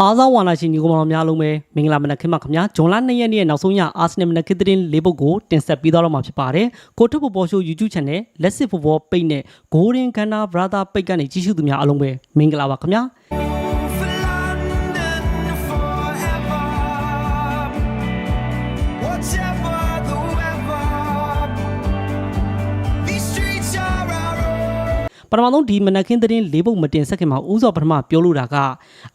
အားစားဝါနာရှင်ညီကောင်မောင်များလုံးပဲမင်္ဂလာမနက်ခင်းပါခင်ဗျာဂျွန်လ2ရက်နေ့ရဲ့နောက်ဆုံးရအာဆင်နယ်မနက်ခင်းသတင်းလေးပုဒ်ကိုတင်ဆက်ပေးသွားတော့မှာဖြစ်ပါတယ်ကိုထုပ်ပေါ်ပေါ်ရှိုး YouTube Channel လက်စစ်ဖို့ပေါ်ပိတ်နဲ့ Golden Gunna Brother ပိတ်ကနေကြည့်ရှုသူများအားလုံးပဲမင်္ဂလာပါခင်ဗျာ ပထမဆုံးဒီမနက်ခင်းသတင်းလေးပုဒ်မတင်ဆက်ခင်မှာဥစောပထမပြောလို့တာက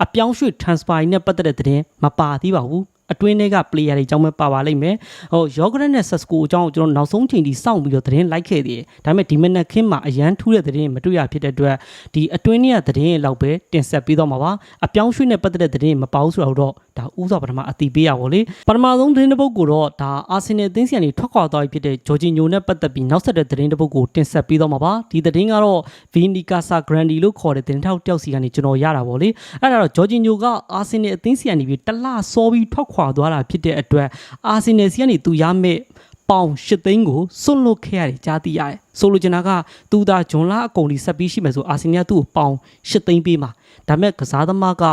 အပြောင်းရွှေ့ transfer နဲ့ပတ်သက်တဲ့သတင်းမပါသေးပါဘူး အတွင်းထဲက player တွေအကြောင်းပဲပါပါလိမ့်မယ်ဟို Yogurt နဲ့ Sasco အကြောင်းကိုကျွန်တော်နောက်ဆုံးချိန်ထိစောင့်ပြီးတော့သတင်းလိုက်ခဲ့သေးတယ်ဒါပေမဲ့ဒီမနက်ခင်းမှာအရန်ထူးတဲ့သတင်းမတွေ့ရဖြစ်တဲ့အတွက်ဒီအတွင်းထဲကသတင်းလောက်ပဲတင်ဆက်ပေးတော့မှာပါအပြောင်းရွှေ့နဲ့ပတ်သက်တဲ့သတင်းမပါဘူးဆိုတော့ဒါဥစောပထမအတိပေးရပါလေပထမဆုံးသတင်းတစ်ပုဒ်ကိုတော့ဒါအာဆင်နယ်အသင်းစီကနေထွက်ခွာသွားပြီဖြစ်တဲ့ဂျော်ဂျီညိုနဲ့ပတ်သက်ပြီးနောက်ဆက်တဲ့သတင်းတစ်ပုဒ်ကိုတင်ဆက်ပေးတော့မှာပါဒီသတင်းကတော့ Vinicasa Grandi လို့ခေါ်တဲ့သတင်းထောက်တယောက်စီကနေကျွန်တော်ရတာပေါ့လေအဲ့ဒါတော့ဂျော်ဂျီညိုကအာဆင်နယ်အသင်းစီကနေပြီးတလစောပြီးထွက်ခွာသွားတာဖြစ်တဲ့အတွက်အာဆင်နယ်စီကနေသူရမယ့်ပေါင်၈သိန်းကိုစွန့်လွတ်ခဲ့ရတယ်ကြားသိရတယ်ဆိုလိုချင်တာကသူသာဂျွန်လာအကုန်ဒီဆက်ပြီးရှိမယ်ဆိုအာဆင်နယ်ကသူ့ကိုပေါင်၈သိန်းပေးမှာဒါပေမဲ့ကစားသမားက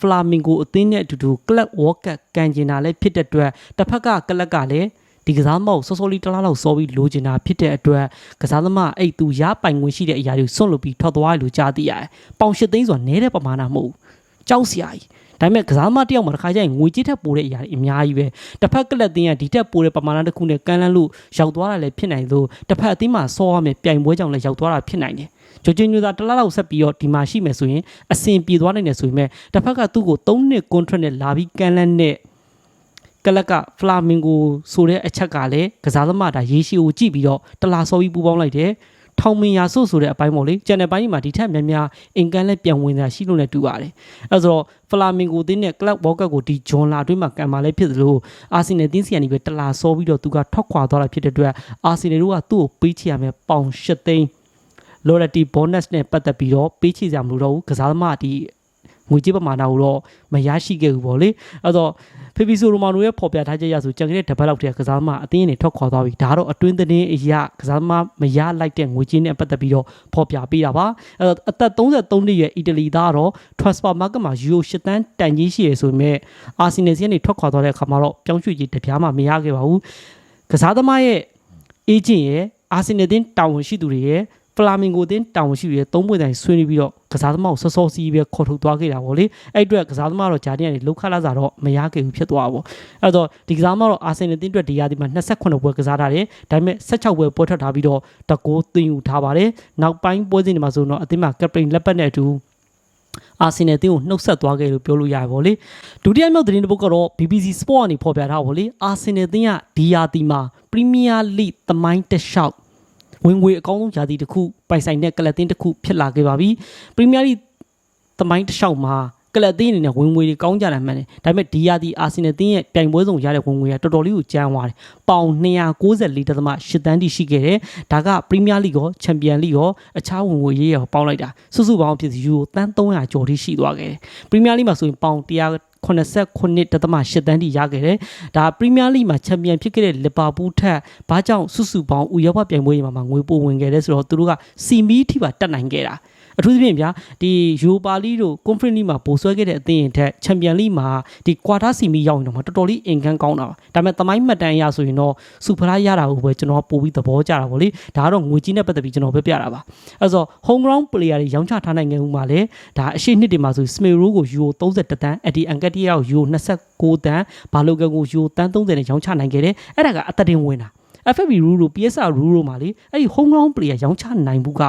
ဖလာမင်ဂိုအသင်းနဲ့အတူတူကလပ်ဝေါ်ကတ်ကန်ကျင်တာလည်းဖြစ်တဲ့အတွက်တစ်ဖက်ကကလပ်ကလည်းဒီကစားသမားကိုစောစောလေးတစ်လားလောက်စောပြီးလိုချင်တာဖြစ်တဲ့အတွက်ကစားသမားအဲ့သူရပိုင်ခွင့်ရှိတဲ့အရာတွေကိုစွန့်လွတ်ပြီးထွက်သွားရလို့ကြားသိရတယ်။ပေါင်၈သိန်းဆိုတာနည်းတဲ့ပမာဏမဟုတ်ဘူး။ကြောက်စရာကြီး။ ဒါပေမဲ့ကစားသမားတစ်ယောက်မှာတစ်ခါကျရင်ငွေကြေးထက်ပိုတဲ့အရာတွေအများကြီးပဲ။တစ်ဖက်ကလပ်တင်းကဒီထက်ပိုတဲ့ပမာဏတစ်ခုနဲ့ကန်လန်းလို့ရောက်သွားတာလည်းဖြစ်နိုင်လို့တစ်ဖက်အသင်းမှာစောရမယ်ပြိုင်ပွဲကြောင့်လည်းရောက်သွားတာဖြစ်နိုင်တယ်။ဂျိုဂျင်ညူသာတစ်လားလောက်ဆက်ပြီးတော့ဒီမှာရှိမယ်ဆိုရင်အဆင်ပြေသွားနိုင်တယ်ဆိုပေမဲ့တစ်ဖက်ကသူ့ကို3နှစ် contract နဲ့လာပြီးကန်လန်းနဲ့ကလပ်ကဖလာမင်ဂိုဆိုတဲ့အချက်ကလည်းကစားသမားဒါရေရှည်ကိုကြည့်ပြီးတော့တလာစောပြီးပူပေါင်းလိုက်တယ် ထောင်မင်ယာဆို့ဆိုတဲ့အပိုင်းပေါ့လေကျန်တဲ့ပိုင်းမှာဒီထက်များများအင်ကန်လည်းပြန်ဝင်တာရှိလို့လည်းတူပါတယ်အဲဆိုတော့ဖလာမင်ဂိုတင်းနဲ့ကလပ်ဘောကတ်ကိုဒီဂျွန်လာအတွင်းမှာကံမာလည်းဖြစ်သလိုအာဆင်နယ်တင်းစီကနေပဲတလာစောပြီးတော့သူကထွက်ခွာသွားတာဖြစ်တဲ့အတွက်အာဆင်နယ်တို့ကသူ့ကိုပေးချရမယ်ပေါင်၈သိန်း loyalty bonus နဲ့ပတ်သက်ပြီးတော့ပေးချစရာမလိုတော့ဘူးကစားသမားဒီ ငွေကြေးပမာဏကိုတော့မရရှိခဲ့ဘူးပေါ့လေအဲ့တော့ဖေဖီဆိုရိုမာနိုရဲ့ဖော်ပြထားချက်အရဆိုကြံခဲ့တဲ့တပတ်လောက်တည်းကစားသမားအသင်းအနေထွက်ခွာသွားပြီဒါတော့အတွင်းသတင်းအရာကစားသမားမရလိုက်တဲ့ငွေကြေးနဲ့ပတ်သက်ပြီးတော့ဖော်ပြပေးတာပါအဲ့တော့အသက်33နှစ်ရွယ်အီတလီသားကတော့ transfer market မှာယူရို၈တန်းတန်ကြီးရှိရဆိုပေမဲ့အာဆင်နယ်စီကနေထွက်ခွာသွားတဲ့အခါမှာတော့ပြောင်းရွှေ့ကြီးတပြားမှမရခဲ့ပါဘူးကစားသမားရဲ့ agent ရဲ့အာဆင်နယ်တင်းတာဝန်ရှိသူတွေရဲ့ ဖလာမင်ဂိုတင်းတာဝန်ရှိသူတွေသုံးပွင့်တိုင်းဆွေးနွေးပြီးတော့ကစားသမားကိုစောစောစီးပဲခေါ်ထုတ်သွားခဲ့တာပေါ့လေအဲ့အတွက်ကစားသမားတော့ဂျာတင်ကနေလောက်ခလာစားတော့မရခဲ့ဘူးဖြစ်သွားတာပေါ့အဲ့တော့ဒီကစားသမားတော့အာဆင်နယ်တင်းအတွက်ဒီရာသီမှာ28ပွဲကစားထားတယ်ဒါပေမဲ့16ပွဲပွဲထွက်ထားပြီးတော့တကိုးသွင်းယူထားပါတယ်နောက်ပိုင်းပွဲစဉ်တွေမှာဆိုတော့အသင်းမှာကပတိန်လက်ပတ်နဲ့အတူအာဆင်နယ်အသင်းကိုနှုတ်ဆက်သွားခဲ့လို့ပြောလို့ရပါဗောလေဒုတိယမြောက်သတင်းတစ်ပုဒ်ကတော့ BBC Sport ကနေဖော်ပြထားပါဗောလေအာဆင်နယ်အသင်းကဒီယာတီမှာ Premier League သမိုင်းတစ်လျှောက် ဝင်ငွေအကောင်းဆုံးယာတီတစ်ခုပိုင်ဆိုင်တဲ့ကလပ်တင်းတစ်ခုဖြစ်လာခဲ့ပါပြီ Premier League သမိုင်းတစ်လျှောက်မှာကလပ်တင်းအနေနဲ့ဝင်ငွေတွေကောင်းကြတာမှန်တယ်ဒါပေမဲ့ဒီယာတီအာဆင်နယ်တင်းရဲ့ပြိုင်ပွဲဆောင်ရတဲ့ဝင်ငွေကတော်တော်လေးကိုကျန်းသွားတယ်ပေါင်294.8တန်းတိရှိခဲ့တယ်ဒါက Premier League ရော Champion League ရောအခြားဝင်ငွေရေးရောပေါင်းလိုက်တာစုစုပေါင်းဖြစ်ယူရိုတန်း300ကျော်ထိရှိသွားခဲ့တယ် Premier League မှာဆိုရင်ပေါင် 189.8တန်းတိရခဲ့တယ်ဒါ Premier League မှာ Champion ဖြစ်ခဲ့တဲ့ Liverpool ထက်ဘာကြောင့်စုစုပေါင်းဥရောပပြိုင်ပွဲတွေမှာငွေပိုဝင်ခဲ့တယ်ဆိုတော့သူတို့ကစီမီထိပါတက်နိုင်ခဲ့တာ အထူးသဖြင့်ဗျာဒီယူပါလီတို့ Conference League မှာပိုဆွဲခဲ့တဲ့အသင်းရင်ထက် Champion League မှာဒီ Quarter Semi ရောက်ရင်တော့တော်တော်လေးအင်ကန်ကောင်းတာပါဒါပေမဲ့သမိုင်းမှတ်တမ်းအရဆိုရင်တော့စူပရာရတာကိုပဲကျွန်တော်ပို့ပြီးသဘောကျတာပေါ့လေဒါကတော့ငွေကြီးနဲ့ပတ်သက်ပြီးကျွန်တော်ပဲပြတာပါအဲဆို home ground player တွေရောင်းချထားနိုင်ခဲ့ဦးမှာလေဒါအရှိနှစ်တွေမှာဆို Smero ကိုယူရို31တန်းအဒီအန်ကက်တီယာကိုယူရို29တန်းဘာလိုကန်ကိုယူရိုတန်း30နဲ့ရောင်းချနိုင်ခဲ့တယ်အဲ့ဒါကအသက်တင်ဝင်တာ FFB rule တို့ PSR rule တို့မှာလေအဲ့ဒီ home ground player ရောင်းချနိုင်ဘူးက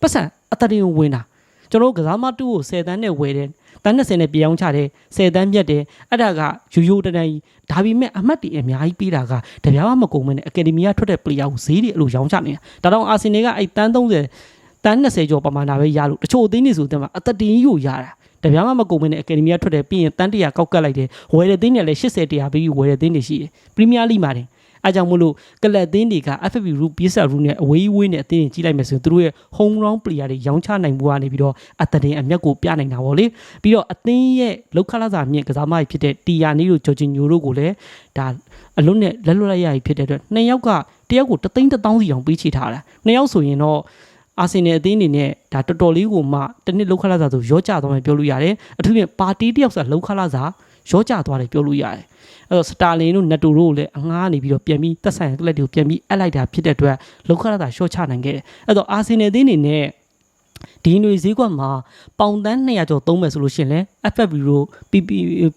ပတ်စံ အသက်တင်ဝင်တာကျွန်တော်ကစားမတူကို10တန်းနဲ့ဝယ်တယ်တန်း20နဲ့ပြောင်းချတယ်10တန်းမြတ်တယ်အဲ့ဒါကယူယိုတန်းတန်းကြီးဒါပေမဲ့အမှတ်တွေအများကြီးပေးတာကတပြားမှမကုန်မနဲ့အကယ်ဒမီကထွက်တဲ့ player ကိုဈေးတွေအဲ့လိုရောင်းချနေတာဒါတော့အာဆင်နယ်ကအဲ့တန်း30တန်း20ကျော်ပမာဏပဲရလို့တချို့အသင်းတွေဆိုတဲ့မှာအသက်တင်ကြီးကိုရတာတပြားမှမကုန်မနဲ့အကယ်ဒမီကထွက်တယ်ပြီးရင်တန်းတရာကောက်ကတ်လိုက်တယ်ဝယ်တဲ့သင်းတွေလည်း80တရာပြီးဝယ်တဲ့သင်းတွေရှိတယ်ပရီးမီးယားလိမှာတင် အဲကြောင့်မို့လို့ကလပ်သင်းတွေက FFP Group PSR Group နဲ့အဝေးဝေးနဲ့အသင်းတွေကြီးလိုက်မယ်ဆိုရင်သူတို့ရဲ့ home ground player တွေရောင်းချနိုင်မှုကနေပြီးတော့အသတင်အမျက်ကိုပြနိုင်တာပေါ့လေပြီးတော့အသင်းရဲ့လောက်ခလာစာမြင့်ကစားမကြီးဖြစ်တဲ့တီယာနီတို့ဂျော်ဂျင်ညိုတို့ကိုလည်းဒါအလွတ်နဲ့လက်လွတ်လိုက်ရပြီဖြစ်တဲ့အတွက်နှစ်ယောက်ကတယောက်ကိုတသိန်းတစ်သောင်းစီအောင်ပေးချထားတာနှစ်ယောက်ဆိုရင်တော့အာဆင်နယ်အသင်းအနေနဲ့ဒါတော်တော်လေးကိုမှတစ်နှစ်လောက်ခလာစားဆိုရောကြသွားမယ်ပြောလို့ရတယ်အထူးဖြင့်ပါတီတယောက်စားလောက်ခလာစား ရောကြသွားတယ်ပြောလို့ရတယ်အဲ့တော့စတာလင်တို့နက်တိုတို့ကိုလည်းအငားနေပြီးတော့ပြန်ပြီးတက်ဆိုင်ကလပ်တွေကိုပြန်ပြီးအပ်လိုက်တာဖြစ်တဲ့အတွက်လောက်ခလာစားရှော့ချနိုင်ခဲ့တယ်အဲ့တော့အာဆင်နယ်အသင်းအနေနဲ့ဒီຫນွေဈေးကွက်မှာပေါင်တန်း200ကျော်သုံးမယ်ဆိုလို့ရှိရင်လည်း FFB တို့ PP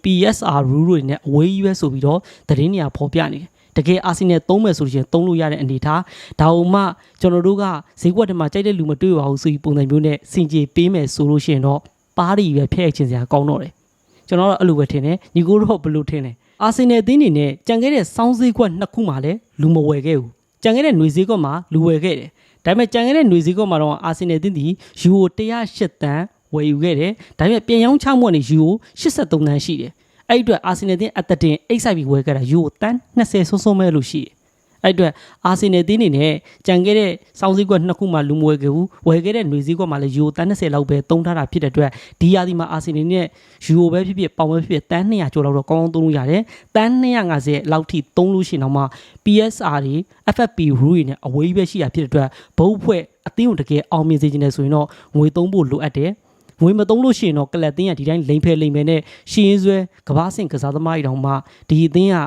PSR rule တွေနဲ့အဝေးကြီးပဲဆိုပြီးတော့သတင်းနေရာဖော်ပြနေတယ်တကယ်အာဆင်နယ်သုံးမယ်ဆိုလို့ရှိရင်သုံးလို့ရတဲ့အနေအထားဒါအုံမှကျွန်တော်တို့ကဈေးကွက်ထဲမှာကြိုက်တဲ့လူမတွေ့ပါဘူးဆိုပြီးပုံစံမျိုးနဲ့စင်ကြေပေးမယ်ဆိုလို့ရှိရင်တော့ပါးရီပဲဖျက်ချင်စရာကောင်းတော့တယ် ကျွန်တော်တော့အဲ့လိုပဲထင်တယ်ညီကိုတော့ဘယ်လိုထင်လဲအာဆင်နယ်အသင်းအနေနဲ့ကြံခဲ့တဲ့စောင်းဈေးကွက်နှစ်ခုမှာလည်းလူမဝယ်ခဲ့ဘူးကြံခဲ့တဲ့ຫນွေဈေးကွက်မှာလူဝယ်ခဲ့တယ်ဒါပေမဲ့ကြံခဲ့တဲ့ຫນွေဈေးကွက်မှာတော့အာဆင်နယ်အသင်းဒီယူရို108တန်းဝယ်ယူခဲ့တယ်ဒါပေမဲ့ပြန်ရောင်းချမှုကနေယူရို83တန်းရှိတယ်အဲ့ဒီအတွက်အာဆင်နယ်အသင်းအသက်တင် XIP ဝယ်ခဲ့တာယူရိုတန်း20ဆုံးဆုံးမဲ့လို့ရှိတယ် အဲ့အတွက်အာဆင်နယ်အသင်းအနေနဲ့ကြံခဲ့တဲ့စောင်းစည်းကွက်နှစ်ခုမှလူမဝယ်ခဲ့ဘူးဝယ်ခဲ့တဲ့ຫນွေစည်းကွက်မှလည်းယူရိုတန်း20လောက်ပဲသုံးထားတာဖြစ်တဲ့အတွက်ဒီရာသီမှာအာဆင်နယ်နဲ့ယူရိုပဲဖြစ်ဖြစ်ပေါင်ပဲဖြစ်ဖြစ်တန်း200ကျော်လောက်တော့ကောင်းကောင်းသုံးလို့ရတယ်တန်း250လောက်ထိသုံးလို့ရှိရင်တော့မှ PSR တွေ FFP rule တွေနဲ့အဝေးကြီးပဲရှိတာဖြစ်တဲ့အတွက်ဘုတ်ဖွဲ့အသင်းကိုတကယ်အောင်မြင်စေချင်တယ်ဆိုရင်တော့ငွေသုံးဖို့လိုအပ်တယ်ငွေမသုံးလို့ရှိရင်တော့ကလပ်တင်းကဒီတိုင်းလိမ့်ဖဲလိမ့်မယ်နဲ့ရှင်းရင်းဆွဲကဘာစင်ကစားသမားတွေတောင်မှဒီအသင်းက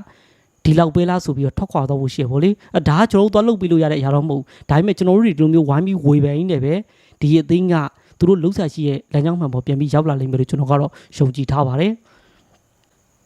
ဒီလောက်ပေးလားဆိုပြီးတော့ထွက်ခွာတော့ဖို့ရှိရပါလေအဲဒါကကျွန်တော်တို့သွားလုပ်ပြီးလို့ရတဲ့အရာတော့မဟုတ်ဘူးဒါပေမဲ့ကျွန်တော်တို့တွေဒီလိုမျိုးဝိုင်းပြီးဝေဖန်ရင်းနဲ့ပဲဒီအသင်းကသူတို့လှုပ်ရှားရှိရဲ့လမ်းကြောင်းမှန်ပေါ်ပြန်ပြီးရောက်လာလိမ့်မယ်လို့ကျွန်တော်ကတော့ယုံကြည်ထားပါတယ်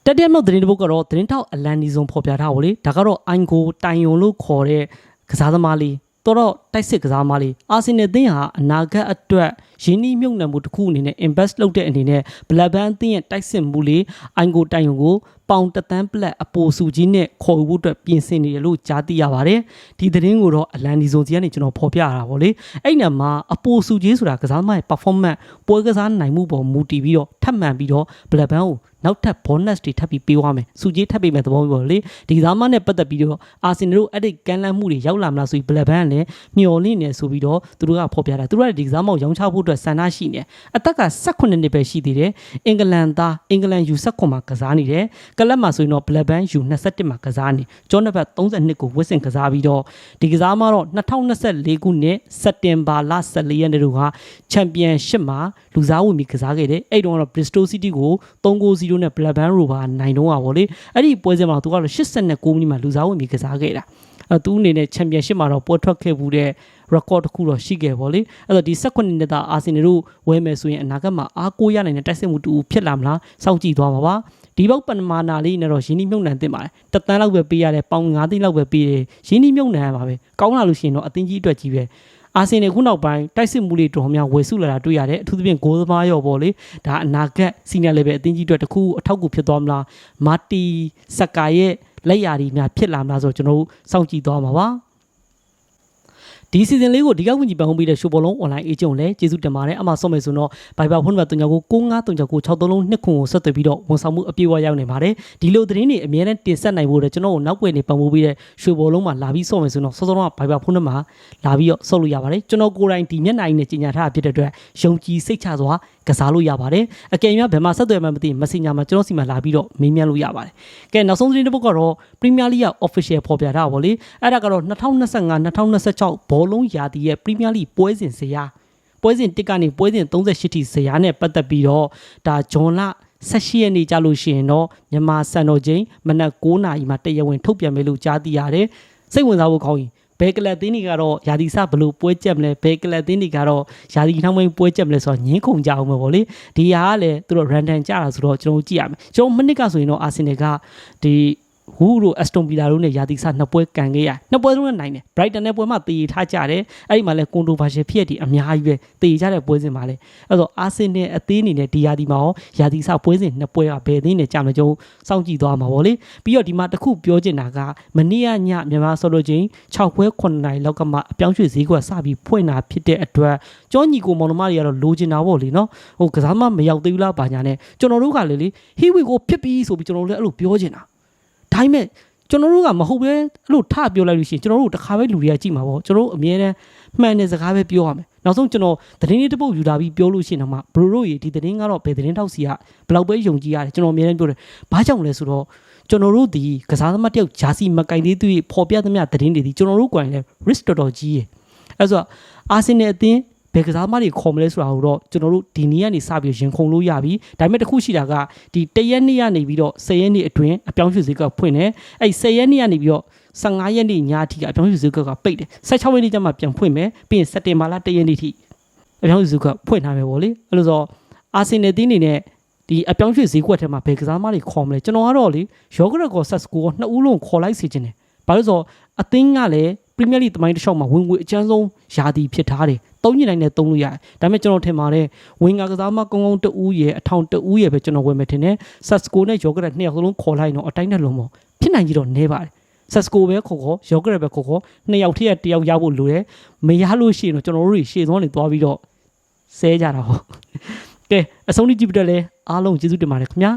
တတိယမြောက်သတင်းတစ်ပုဒ်ကတော့သတင်းထောက်အလန်နီဇွန်ဖော်ပြထားပါလေဒါကတော့အိုင်ကိုတိုင်ယွန်လို့ခေါ်တဲ့ကစားသမားလေးတော်တော့တိုက်စစ်ကစားသမားလေးအာဆင်နယ်အသင်းဟာအနာဂတ်အတွက် ရင်းနှီးမြှုပ်နှံမှုတစ်ခုအနေနဲ့ invest လုပ်တဲ့အနေနဲ့ Blackburn အသင်းရဲ့တိုက်စစ်မှုလေးအိုင်ကိုတိုင်ယွန်ကိုပေါင်တသန်းပလက်အပိုစုကြီးနဲ့ခေါ်ယူဖို့အတွက်ပြင်ဆင်နေတယ်လို့ကြားသိရပါတယ်ဒီသတင်းကိုတော့အလန်နီဇွန်စီကနေကျွန်တော်ဖော်ပြရတာဗောလေအဲ့ညမှာအပိုစုကြီးဆိုတာကစားသမားရဲ့ performance ပွဲကစားနိုင်မှုပေါ်မူတည်ပြီးတော့ထပ်မံပြီးတော့ Blackburn ကိုနောက်ထပ် bonus တွေထပ်ပြီးပေးသွားမယ်စုကြီးထပ်ပေးမယ်သဘောမျိုးပေါ့လေဒီကစားမနဲ့ပတ်သက်ပြီးတော့အာဆင်နယ်တို့အဲ့ဒီကမ်းလှမ်းမှုတွေရောက်လာမလားဆိုပြီး Blackburn ကလည်းမျှော်လင့်နေဆိုပြီးတော့သူတို့ကဖော်ပြတာသူတို့ကဒီကစားမောက်ရောင်းချဖို့အတွက်ဆန္ဒရှိနေအသက်က18နှစ်ပဲရှိသေးတယ်အင်္ဂလန်သားအင်္ဂလန် U19 မှာကစားနေတယ်ကလပ်မှာဆိုရင်တော့ Blackburn U21 မှာကစားနေကျောင်းနံပါတ်32ကိုဝစ်စင်ကစားပြီးတော့ဒီကစားမတော့2024ခုနှစ်စက်တင်ဘာလ14ရက်နေ့တို့ကချန်ပီယံရှစ်မှာလူစားဝင်ပြီးကစားခဲ့တယ်အဲ့တုန်းကတော့ Bristol City ကို3-0နဲ့ Blackburn Rovers နိုင်တော့ပါဗောလေအဲ့ဒီပွဲစဉ်မှာသူကတော့89မိနစ်မှာလူစားဝင်ပြီးကစားခဲ့တာအဲသူအနေနဲ့ချန်ပီယံရှစ်မှာတော့ပွဲထွက်ခဲ့ဘူးတဲ့ record တစ်ခုတော့ရှိခဲ့ဗောလေအဲ့တော့ဒီ18နှစ်သားအာဆင်နယ်တို့ဝယ်မယ်ဆိုရင်အနာဂတ်မှာအားကိုးရနိုင်တဲ့တိုက်စစ်မှုတူဖြစ်လာမလားစောင့်ကြည့်သွားပါပါဒီဘောက်ပဏမာနာလေးနဲ့တော့ရင်းနှီးမြုပ်နှံတင်ပါတယ်တသန်းလောက်ပဲပေးရတယ်ပေါင်9သိန်းလောက်ပဲပေးတယ်ရင်းနှီးမြုပ်နှံရပါပဲကောင်းလာလို့ရှိရင်တော့အသင်းကြီးအတွက်ကြီးပဲအာဆင်နယ်ခုနောက်ပိုင်းတိုက်စစ်မှုလေးတော်များဝယ်စုလာတာတွေ့ရတယ်အထူးသဖြင့်ဂိုးသမားရောပေါ့လေဒါအနာဂတ်စီနီယာလေဗယ်အသင်းကြီးအတွက်တခုအထောက်အကူဖြစ်သွားမလားမာတီစက်ကာရဲ့လက်ရာဒီများဖြစ်လာမလားဆိုတော့ကျွန်တော်တို့စောင့်ကြည့်သွားမှာပါ ဒီစီဇန်လေးကိုဒီကောက်ဝင်ကြီးပန်ဟုံးပြီးတဲ့ရှိုးဘောလုံး online agent ကိုလည်းကျေးဇူးတင်ပါတယ်အမှဆုံးမယ်ဆိုတော့ Viber ဖုန်းနံပါတ်39ကို693963နှစ်ခွန်ကိုဆက်သွယ်ပြီးတော့ဝန်ဆောင်မှုအပြည့်အဝရောက်နေပါတယ်ဒီလိုသတင်းတွေအများနဲ့တင်ဆက်နိုင်ဖို့တော့ကျွန်တော်တို့နောက်ွယ်နေပန်ဖိုးပြီးတဲ့ရှိုးဘောလုံးမှာလာပြီးဆော့မယ်ဆိုတော့စောစောက Viber ဖုန်းနံပါတ်လာပြီးတော့ဆော့လို့ရပါတယ်ကျွန်တော်ကိုယ်တိုင်ဒီမျက်နှာကြီးနဲ့ကြီးညာထားတာဖြစ်တဲ့အတွက်ယုံကြည်စိတ်ချစွာကစားလို့ရပါတယ်အကယ်၍ဘယ်မှာဆက်သွယ်မှမသိ Messenger မှာကျွန်တော်စီမှာလာပြီးတော့မေးမြန်းလို့ရပါတယ်ကဲနောက်ဆုံးသတင်းတစ်ပုဒ်ကတော့ Premier League က official ဖော်ပြတာပါလေအဲ့ဒါကတော့2025 2026ဘောလုံးရာသီရဲ့ Premier League ပွဲစဉ်ဇယားပွဲစဉ်1ကနေပွဲစဉ်38ထိဇယားနဲ့ပတ်သက်ပြီးတော့ဒါဂျွန်လ18ရက်နေ့ကြာလို့ရှိရင်တော့မြန်မာစံတော်ချိန်မနက်9:00နာရီမှာတရားဝင်ထုတ်ပြန်မယ်လို့ကြားသိရတယ်စိတ်ဝင်စားဖို့ကောင်းရင်ဘယ်ကလပ်သင်းတွေကတော့ယာဒီစဘလို့ပွဲကြက်မလဲဘယ်ကလပ်သင်းတွေကတော့ယာဒီနှောင်းမင်းပွဲကြက်မလဲဆိုတော့ညင်းခုန်ကြအောင်ပဲဗောလေဒီဟာကလည်းသူတို့ random ကြတာဆိုတော့ကျွန်တော်ကြည့်ရမယ်ကျွန်တော်မနစ်ကဆိုရင်တော့အာဆင်နယ်ကဒီ ဟူတို့အက်စတွန်ဗီလာတို့နဲ့ယာတီဆာနှစ်ပွဲကန်ခဲ့ရနှစ်ပွဲလုံးနဲ့နိုင်တယ်ဘရိုက်တန်နဲ့ပွဲမှာတည်ထားကြတယ်အဲ့ဒီမှာလဲကွန်တိုဗာရှင်ဖြစ်ရတဲ့အများကြီးပဲတည်ကြတဲ့ပွဲစဉ်မှာလဲအဲ့တော့အာဆင်နယ်အသင်းအနေနဲ့ဒီယာတီမှာရောယာတီဆာပွဲစဉ်နှစ်ပွဲကဘယ်အသင်းနဲ့ကြာမလဲကျွန်တော်စောင့်ကြည့်သွားမှာဗောလေပြီးတော့ဒီမှာတစ်ခုပြောချင်တာကမနေ့ကညမြန်မာဆိုလို့ချင်း6ပွဲ9နိုင်လောက်ကမှအပြောင်းရွှေ့ဈေးကွက်စပြီးဖွင့်တာဖြစ်တဲ့အတွက်ကျောညီကိုမောင်နှမတွေကတော့လိုချင်တာဗောလေနော်ဟိုကစားမမရောက်သေးဘူးလားဘာညာနဲ့ကျွန်တော်တို့ကလေလေဟီဝီကိုဖြစ်ပြီးဆိုပြီးကျွန်တော်တို့လည်းအဲ့လိုပြောချင်တာ ဒါပေမဲ့ကျွန်တော်တို့ကမဟုတ်ပဲအဲ့လိုထပြောလိုက်လို့ရှိရင်ကျွန်တော်တို့တစ်ခါပဲလူတွေကကြည့်မှာပေါ့ကျွန်တော်တို့အမြဲတမ်းမှန်တဲ့စကားပဲပြောရမယ်နောက်ဆုံးကျွန်တော်သတင်းလေးတစ်ပုတ်ယူလာပြီးပြောလို့ရှိရင်တော့မှဘရိုတို့ရေဒီသတင်းကတော့ဘယ်သတင်းထောက်စီကဘယ်လောက်ပဲယုံကြည်ရတယ်ကျွန်တော်အမြဲတမ်းပြောတယ်ဘာကြောင့်လဲဆိုတော့ကျွန်တော်တို့ဒီကစားသမားတယောက်ဂျာစီမကင်သေးသူဖော်ပြသမျှသတင်းတွေဒီကျွန်တော်တို့ကိုယ်တိုင်လည်း risk တော်တော်ကြီးရယ်အဲဆိုတော့အာဆင်နယ်အသင်း ဘယ်ကစားသမားတွေခေါ်မလဲဆိုတာကိုတော့ကျွန်တော်တို့ဒီနေ့ကနေစပြီးရင်ခုန်လို့ရပြီဒါပေမဲ့တစ်ခုရှိတာကဒီတရက်နေ့ကနေပြီးတော့10ရက်နေ့အတွင်းအပြောင်းရွှေ့ဈေးကဖွင့်တယ်အဲ့10ရက်နေ့ကနေပြီးတော့15ရက်နေ့ညအထိကအပြောင်းရွှေ့ဈေးကပိတ်တယ်16ရက်နေ့ကျမှပြန်ဖွင့်မယ်ပြီးရင်စက်တင်ဘာလ1ရက်နေ့ထိအပြောင်းရွှေ့ဈေးကဖွင့်ထားမယ်ပေါ့လေအဲ့လိုဆိုတော့အာဆင်နယ်အသင်းနေနဲ့ဒီအပြောင်းရွှေ့ဈေးကွက်ထဲမှာဘယ်ကစားသမားတွေခေါ်မလဲကျွန်တော်ကတော့လေယောဂရက်ကောဆက်စကိုနှစ်ဦးလုံးခေါ်လိုက်စီခြင်းတယ်ဘာလို့လဲဆိုတော့အသင်းကလည်းပရီးမီးယားလိတမိုင်းတစ်လျှောက်မှာဝင်ငွေအကျန်းဆုံးယာတီဖြစ်ထားတယ် သုံးညနိုင်နဲ့သုံးလို့ရတယ်ဒါပေမဲ့ကျွန်တော်ထင်ပါတယ်ဝင်ကကစားမကောင်းကောင်းတဦးရဲ့အထောင်တဦးရဲ့ပဲကျွန်တော်ဝင်မယ်ထင်တယ်ဆက်စကိုနဲ့ယောဂရက်နှစ်ယောက်စလုံးခေါ်လိုက်တော့အတိုင်းနဲ့လုံးပေါ့ဖြစ်နိုင်ကြီးတော့နေပါတယ်ဆက်စကိုပဲခေါ်ခေါ်ယောဂရက်ပဲခေါ်ခေါ်နှစ်ယောက်ထိရတယောက်ရဖို့လိုတယ်မရလို့ရှိရင်တော့ကျွန်တော်တို့တွေရှေ့သွားနေသွားပြီးတော့ဆဲကြတာပေါ့ကဲအဆုံးထိကြည့်ပြတဲ့လဲအားလုံးကျေးဇူးတင်ပါတယ်ခင်ဗျာ